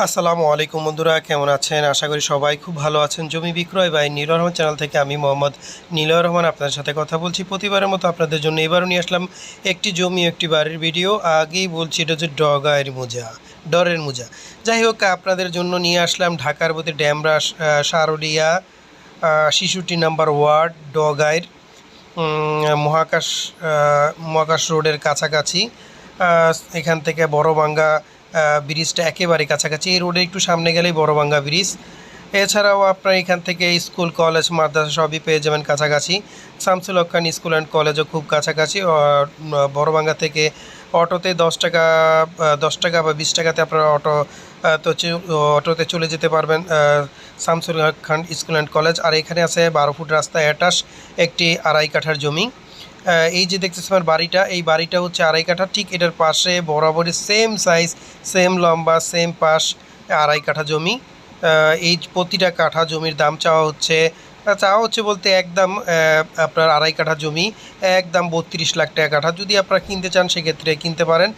আসসালামু আলাইকুম বন্ধুরা কেমন আছেন? আশা করি সবাই খুব ভালো আছেন। জমি বিক্রয় বাই নীলয় রহমান চ্যানেল থেকে আমি মোহাম্মদ নীলয় রহমান আপনাদের সাথে কথা বলছি। প্রতিবারের মতো আপনাদের জন্য এবারও নিয়ে আসলাম একটি জমি একটি বাড়ির ভিডিও। আগেই বলছি এটা হচ্ছে ডগায়ের মোজা ডরের মোজা। যাই হোক আপনাদের জন্য নিয়ে আসলাম ঢাকার প্রতি ড্যামরা সারুলিয়া শিশুটি নাম্বার ওয়ার্ড ডগাইর উম, মহাকাশ মহাকাশ রোডের কাছাকাছি। এখান থেকে বড়বাঙ্গা ব্রিজটা একেবারে কাছাকাছি। এই রোডে একটু সামনে গেলেই বড়বাঙ্গা ব্রিজ। এছাড়াও আপনার এখান থেকে স্কুল, কলেজ, মাদ্রাসা সবই পেয়ে যাবেন কাছাকাছি। শামসুল হকান স্কুল অ্যান্ড কলেজও খুব কাছাকাছি। বড়বাঙ্গা থেকে অটোতে দশ টাকা দশ টাকা বা বিশ টাকাতে আপনারা অটো তো অটোতে চলে যেতে পারবেন Shamsul Khan school and college. আর এখানে আছে বারো ফুট রাস্তা অ্যাটাস একটি আড়াই কাঠার জমি। এই যে দেখতেছি আমার বাড়িটা, এই বাড়িটা হচ্ছে আড়াই কাঠা, ঠিক এটার পাশে বরাবরই সেম সাইজ সেম লম্বা সেম পাশ, আড়াই কাঠা জমি। এই প্রতিটা কাঠা জমির দাম চাওয়া হচ্ছে চাওয়া হচ্ছে বলতে একদম আপনার আড়াই কাঠা জমি, একদম বত্রিশ লাখ টাকা কাঠা। যদি আপনারা কিনতে চান, সেক্ষেত্রে কিনতে পারেন,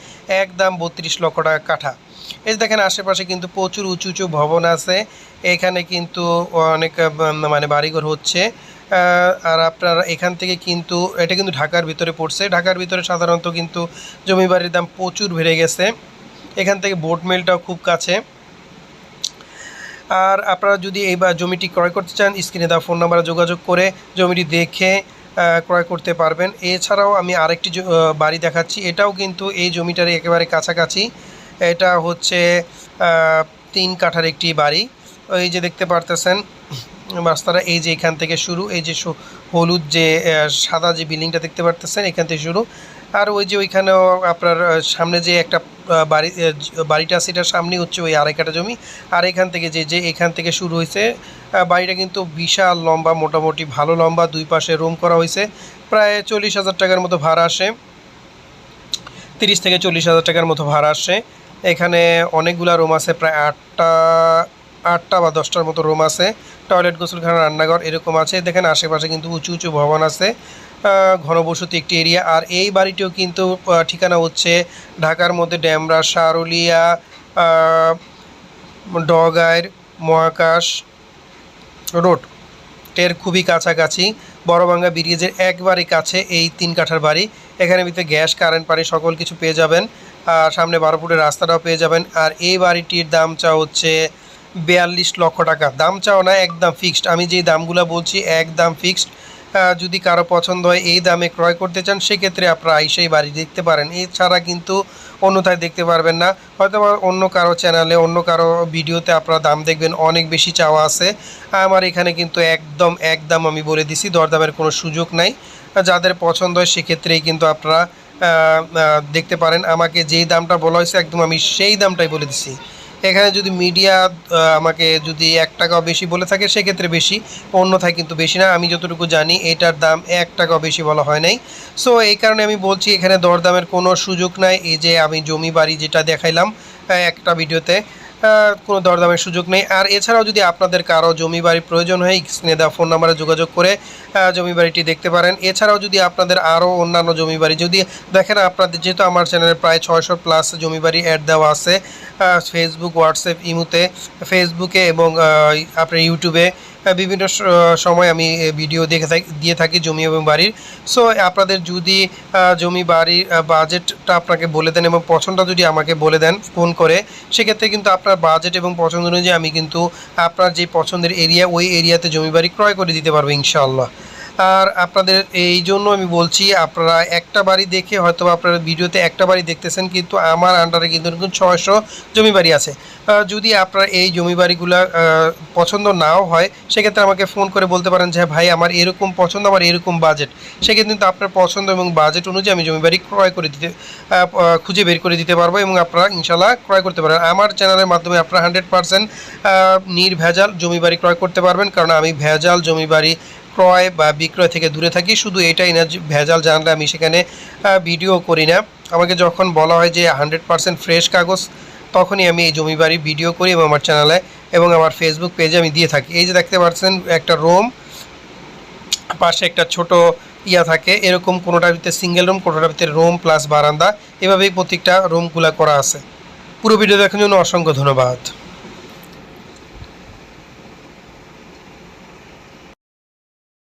একদম বত্রিশ লক্ষ টাকা কাঠা। এই দেখেন, আশেপাশে কিন্তু প্রচুর উঁচু উঁচু ভবন আছে। এখানে কিন্তু অনেক মানে বাড়িঘর হচ্ছে। আর আপনার এখান থেকে কিন্তু, এটা কিন্তু ঢাকার ভিতরে পড়ছে। ঢাকার ভিতরে সাধারণত কিন্তু জমি বাড়ির দাম প্রচুর বেড়ে গেছে। এখান থেকে বোট মিলটাও খুব কাছে। আর আপনারা যদি এই বা জমিটি ক্রয় করতে চান, স্ক্রিনে দেওয়া ফোন নাম্বারে যোগাযোগ করে জমিটি দেখে ক্রয় করতে পারবেন। এছাড়াও আমি আরেকটি বাড়ি দেখাচ্ছি। এটাও কিন্তু এই জমিটার একেবারে কাছাকাছি। এটা হচ্ছে তিন কাঠার একটি বাড়ি। ওই যে দেখতে পারতেছেন রাস্তাটা এই যে এখান থেকে শুরু, এই যে হলুদ যে সাদা যে বিল্ডিংটা দেখতে পারতেছেন, এখান থেকে শুরু। আর ওই যে ওইখানেও আপনার সামনে যে একটা বাড়ি বাড়িটা আছে, এটার হচ্ছে ওই আড়াই কাঠা জমি। আর এখান থেকে যে যে এখান থেকে শুরু হয়েছে বাড়িটা কিন্তু বিশাল লম্বা, মোটামুটি ভালো লম্বা, দুই পাশে রুম করা হয়েছে। প্রায় চল্লিশ হাজার টাকার মতো ভাড়া আসে। তিরিশ থেকে চল্লিশ হাজার টাকার মতো ভাড়া আসে। এখানে অনেকগুলা রুম আছে, প্রায় আটটা আটটা বা দশটার মতো রুম আছে। টয়লেট গোসলখানা রান্নাঘর এরকম আছে। দেখেন আশেপাশে কিন্তু উঁচু উঁচু ভবন আছে। ঘনবসতি একটি এরিয়া আর এই বাড়িটিও কিন্তু ঠিকানা হচ্ছে ঢাকার মধ্যে ড্যামরা সারুলিয়া আহ, ডগাইর মহাকাশ রোড। এর খুবই কাছাকাছি। বড়বাঙ্গা ব্রিজের একবারে কাছে এই তিন কাঠার বাড়ি। এখানে ভিতরে গ্যাস কারেন্ট পানি সকল কিছু পেয়ে যাবেন। আর সামনে বারো ফুটের রাস্তাটাও পেয়ে যাবেন। আর এই বাড়িটির দাম চা হচ্ছে বিয়াল্লিশ লক্ষ টাকা। দাম চাও না, একদম ফিক্সড আমি যেই দামগুলো বলছি, একদম ফিক্সড যদি কারও পছন্দ হয়, এই দামে ক্রয় করতে চান, সেক্ষেত্রে আপনারা আইসেই বাড়ি দেখতে পারেন। এছাড়া কিন্তু অন্যথায় দেখতে পারবেন না। হয়তো অন্য কারও চ্যানেলে অন্য কারও ভিডিওতে আপনারা দাম দেখবেন, অনেক বেশি চাওয়া আছে। আমার এখানে কিন্তু একদম একদম আমি বলে দিছি, দরদামের কোনো সুযোগ নাই। যাদের পছন্দ হয়, সেক্ষেত্রেই কিন্তু আপনারা দেখতে পারেন। আমাকে যেই দামটা বলা হয়েছে, একদম আমি সেই দামটাই বলে দিছি। এখানে যদি মিডিয়া আমাকে যদি এক টাকাও বেশি বলে থাকে, সেক্ষেত্রে বেশি অন্যথায় কিন্তু বেশি না। আমি যতটুকু জানি, এটার দাম এক টাকাও বেশি বলা হয় নাই। সো এই কারণে আমি বলছি, এখানে দরদামের কোনো সুযোগ নাই। এই যে আমি জমি বাড়ি যেটা দেখাইলাম একটা ভিডিওতে কোনো দরদামের সুযোগ নেই। আর এছাড়াও যদি আপনাদের কারও জমি বাড়ির প্রয়োজন হয় দেওয়া ফোন নাম্বারে যোগাযোগ করে জমি বাড়িটি দেখতে পারেন। এছাড়াও যদি আপনাদের আরও অন্যান্য জমি বাড়ি, যদি দেখেন আপনাদের যেহেতু আমার চ্যানেলে প্রায় ছয়শো প্লাস জমি বাড়ি অ্যাড দেওয়া আছে ফেসবুক হোয়াটসঅ্যাপ ইমুতে ফেসবুকে এবং আপনার ইউটিউবে বিভিন্ন সময় আমি ভিডিও দেখে থাকি, দিয়ে থাকি জমি এবং বাড়ির। সো আপনাদের যদি জমি বাড়ির বাজেটটা আপনাকে বলে দেন এবং পছন্দটা যদি আমাকে বলে দেন ফোন করে, সেক্ষেত্রে কিন্তু আপনার বাজেট এবং পছন্দ অনুযায়ী আমি কিন্তু আপনার যে পছন্দের এরিয়া ওই এরিয়াতে জমি বাড়ি ক্রয় করে দিতে পারব ইনশাআল্লাহ। আর আপনাদের এই জন্য আমি বলছি, আপনারা একটা বাড়ি দেখে হয়তো আপনারা ভিডিওতে একটা বাড়ি দেখতেছেন, কিন্তু আমার আন্ডারে কিন্তু এরকম ছয়শো জমি বাড়ি আছে। যদি আপনার এই জমি বাড়িগুলো পছন্দ নাও হয়, সেক্ষেত্রে আমাকে ফোন করে বলতে পারেন যে ভাই, আমার এরকম পছন্দ, আমার এরকম বাজেট সেক্ষেত্রে কিন্তু আপনার পছন্দ এবং বাজেট অনুযায়ী আমি জমি বাড়ি ক্রয় করে দিতে খুঁজে বের করে দিতে পারব এবং আপনারা ইনশাল্লাহ ক্রয় করতে পারেন। আমার চ্যানেলের মাধ্যমে আপনারা হান্ড্রেড পার্সেন্ট নির্ভেজাল জমি বাড়ি ক্রয় করতে পারবেন, কারণ আমি ভেজাল জমি বাড়ি ক্রয় বা বিক্রয় থেকে দূরে থাকি, শুধু এটাই না ভেজাল জানলে আমি সেখানে ভিডিও করি না। আমাকে যখন বলা হয় যে হান্ড্রেড পার্সেন্ট ফ্রেশ কাগজ, তখনই আমি এই জমি বাড়ি ভিডিও করি এবং আমার চ্যানেলে এবং আমার ফেসবুক পেজে আমি দিয়ে থাকি। এই যে দেখতে পাচ্ছেন, একটা রুম, পাশে একটা ছোট ইয়া থাকে। এরকম কোনোটার ভিতরে সিঙ্গেল রুম, কোনোটার ভিতরে রুম প্লাস বারান্দা। এভাবেই প্রত্যেকটা রুমগুলা করা আছে। পুরো ভিডিও দেখার জন্য অসংখ্য ধন্যবাদ।